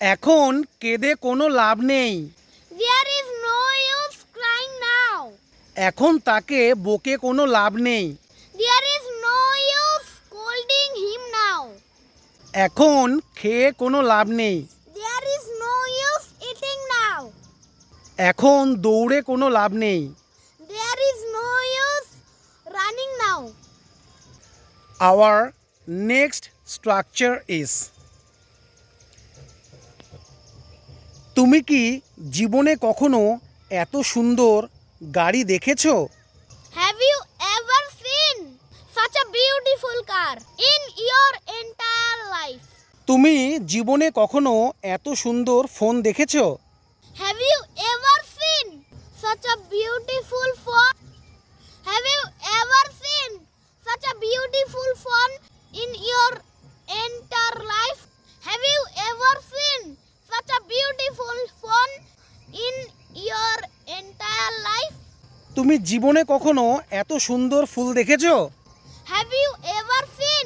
এখন কেঁদে কোনো লাভ নেই। এখন তাকে বকে কোনো লাভ নেই। এখন খেয়ে কোনো লাভ নেই। এখন দৌড়ে কোনো লাভ নেই। আওয়ার নেক্সট স্ট্রাকচার ইস তুমি কি জীবনে কখনো এত সুন্দর গাড়ি দেখেছ? Have you ever seen such a beautiful car in your entire life তুমি জীবনে কখনো এত সুন্দর ফোন দেখেছ? Have you ever seen such a beautiful তুমি জীবনে কখনো এত সুন্দর ফুল দেখেছ হ্যাভ ইউ এভার seen?